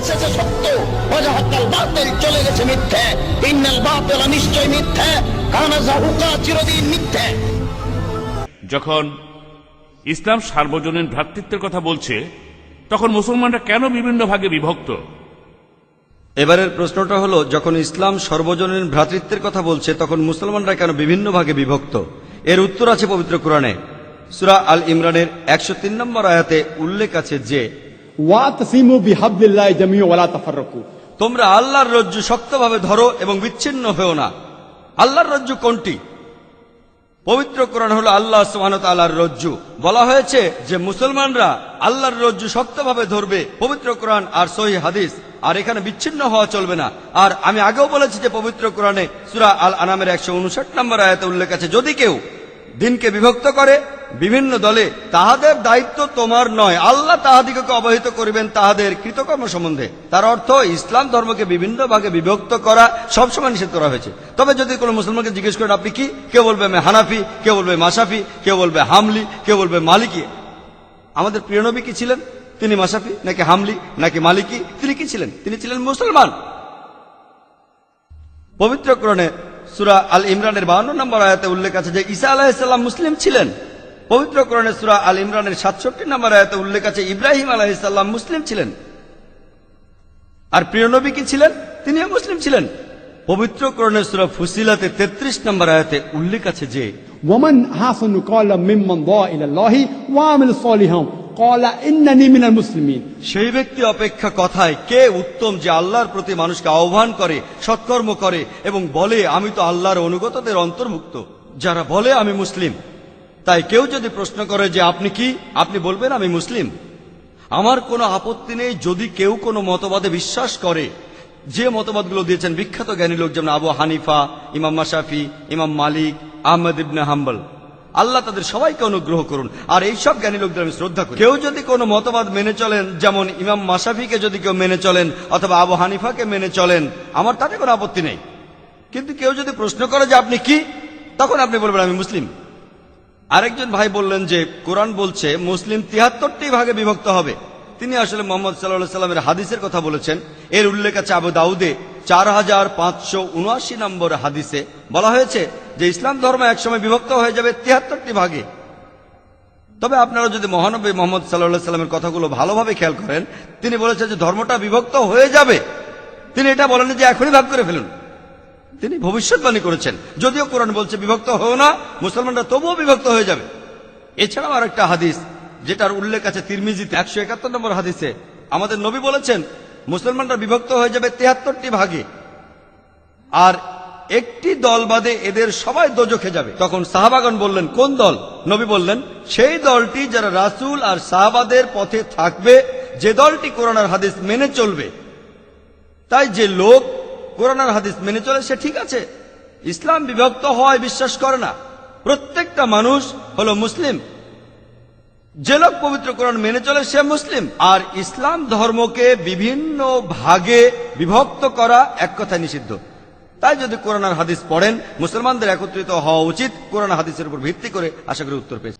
এসেছে সত্য। বাতিল চলে গেছে মিথ্যে। ইন্নাল বাতিল নিশ্চয় মিথ্যে। কানা জাহুকা চিরদিন মিথ্যে। যখন ইসলাম সার্বজনীন ভ্রাতৃত্বের কথা বলছে তখন মুসলমানরা কেন বিভিন্ন ভাগে বিভক্ত? এবারের প্রশ্নটা হলো যখন ইসলাম সর্বজনীন ভ্রাতৃত্বের কথা বলছে তখন মুসলমানরা কেন বিভিন্ন ভাগে বিভক্ত? এর উত্তর আছে পবিত্র কোরআনে। সুরা আল ইমরানের একশো তিন নম্বর আয়াতে উল্লেখ আছে যে তোমরা আল্লাহর রজ্জু শক্তভাবে ধরো এবং বিচ্ছিন্ন হও না। আল্লাহর রজ্জু কোনটি? পবিত্র কোরআন হলো আল্লাহ আল্লাহর রজ্জু। বলা হয়েছে যে মুসলমানরা আল্লাহর রজ্জু শক্তভাবে ধরবে। পবিত্র কোরআন আর সহি হাদিস, আর এখানে বিচ্ছিন্ন হওয়া চলবে না। আর আমি আগেও বলেছি যে পবিত্র কোরআনে সুরা আল আনামের একশো উনষাট নম্বর আয়তে উল্লেখ আছে, যদি কেউ দিনকে বিভক্ত করে বিভিন্ন দলে, তাহাদের দায়িত্ব তোমার নয়। আল্লাহ তাহাদিগকে অবহিত করিবেন তাহাদের কৃতকর্ম সম্বন্ধে। তার অর্থ, ইসলাম ধর্মকে বিভিন্ন ভাগে বিভক্ত করা সবসময় নিষেধ করা হয়েছে। তবে যদি কোনো মুসলমানকে জিজ্ঞেস করেন, আপনি কি? কেউ বলবে হানাফি। কেউ বলবে মাসাফি কেউ বলবে, হামলি। কেউ বলবে, মালিকি। আমাদের প্রিয় নবী কি ছিলেন? তিনি মাসাফি নাকি হামলি, নাকি মালিকি? তিনি কি ছিলেন? তিনি ছিলেন মুসলমান। পবিত্র কোরআনে সুরা আল ইমরানের বাহান্ন নম্বর আয়াতে উল্লেখ আছে যে ইসা আলাহিসাল্লাম মুসলিম ছিলেন। পবিত্র করণে সুরা আল ইমরানের সাতষট্টি নম্বর আয়াতে উল্লেখ আছে ইব্রাহিম আলাহিসাল্লাম মুসলিম ছিলেন। আর প্রিয় নবী কি ছিলেন? তিনিও মুসলিম ছিলেন। পবিত্র করণে সুরা ফুসিলাতে তেত্রিশ নম্বর আয়াতে উল্লেখ আছে যে ওমান হাসানু কলা মিম্মান দ ইলাল্লাহি ওয়া আমিল সলিহাম সেই ব্যক্তি অপেক্ষা কথায় কে উত্তম যে আল্লাহর প্রতি মানুষকে আহ্বান করে, সৎকর্ম করে এবং বলে, আমি তো আল্লাহর অনুগতদের অন্তর্ভুক্ত। যারা বলে, আমি মুসলিম। তাই কেউ যদি প্রশ্ন করে যে, আপনি কি? আপনি বলবেন, আমি মুসলিম? আমার কোনো আপত্তি নেই যদি কেউ কোনো মতবাদে বিশ্বাস করে। যে মতবাদগুলো দিয়েছেন বিখ্যাত জ্ঞানী লোক যেমন আবু হানিফা, ইমাম মাসাফি ইমাম মালিক, আহমেদ ইবনে হাম্বল। আল্লাহ তাদের সবাইকে অনুগ্রহ করুন। আর এই সব জ্ঞানী লোকদের আমি শ্রদ্ধা করি। কেউ যদি কোনো মতবাদ মেনে চলেন, যেমন ইমাম মাসাফিকে যদি কেউ মেনে চলেন, অথবা আবু হানিফাকে মেনে চলেন, আমার তাতে কোনো আপত্তি নেই। কিন্তু কেউ যদি প্রশ্ন করে যে আপনি কি, তখন আপনি বলবেন, আমি মুসলিম। আরেকজন ভাই বললেন যে, কোরআন বলছে, মুসলিম তিয়াত্তরটি ভাগে বিভক্ত হবে। তিনি আসলে মোহাম্মদ সাল্লাহ সাল্লামের হাদিসের কথা বলেছেন। এর উল্লেখ আছে আবু দাউদে চার হাজার পাঁচশো উনআশি নম্বর হাদিসে বলা হয়েছে যে ইসলাম ধর্ম একসময় বিভক্ত হয়ে যাবে তিয়াত্তরটি ভাগে। তবে আপনারা যদি মহানবী মোহাম্মদ সাল্লাহ সাল্লামের কথাগুলো ভালোভাবে খেয়াল করেন, তিনি বলেছেন যে ধর্মটা বিভক্ত হয়ে যাবে। তিনি এটা বলেন যে এখনই ভাগ করে ফেলুন। তিনি ভবিষ্যৎবাণী করেছেন, যদিও কোরআন বলছে বিভক্ত হও না, মুসলমানরা তবুও বিভক্ত হয়ে যাবে। এছাড়াও আর একটা হাদিস, যেটার উল্লেখ আছে তিরমিজিতে, একশো একাত্তর নম্বর হাদিসে। আমাদের নবী বলেছেন মুসলমানরা বিভক্ত হয়ে যাবে তেহাত্তরটি ভাগে। আর একটি দল বাদে এদের সবাই দোজখে যাবে। তখন সাহাবাগন বললেন, কোন দল? নবী বললেন, সেই দলটি যারা রাসুল আর সাহাবাদের পথে থাকবে, যে দলটি কোরআন আর হাদিস মেনে চলবে। তাই যে লোক কোরআন আর হাদিস মেনে চলে, সে ঠিক আছে। ইসলাম বিভক্ত হওয়ায় বিশ্বাস করে না। প্রত্যেকটা মানুষ হলো মুসলিম। যে লোক পবিত্র কোরআন মেনে চলে সে মুসলিম। আর ইসলাম ধর্মকে বিভিন্ন ভাগে বিভক্ত করা এক কথায় নিষিদ্ধ। তাই যদি কোরআন হাদিস পড়েন, মুসলমানদের একত্রিত হওয়া উচিত। কোরআন হাদিসের উপর ভিত্তি করে আশা করি উত্তর পেয়েছি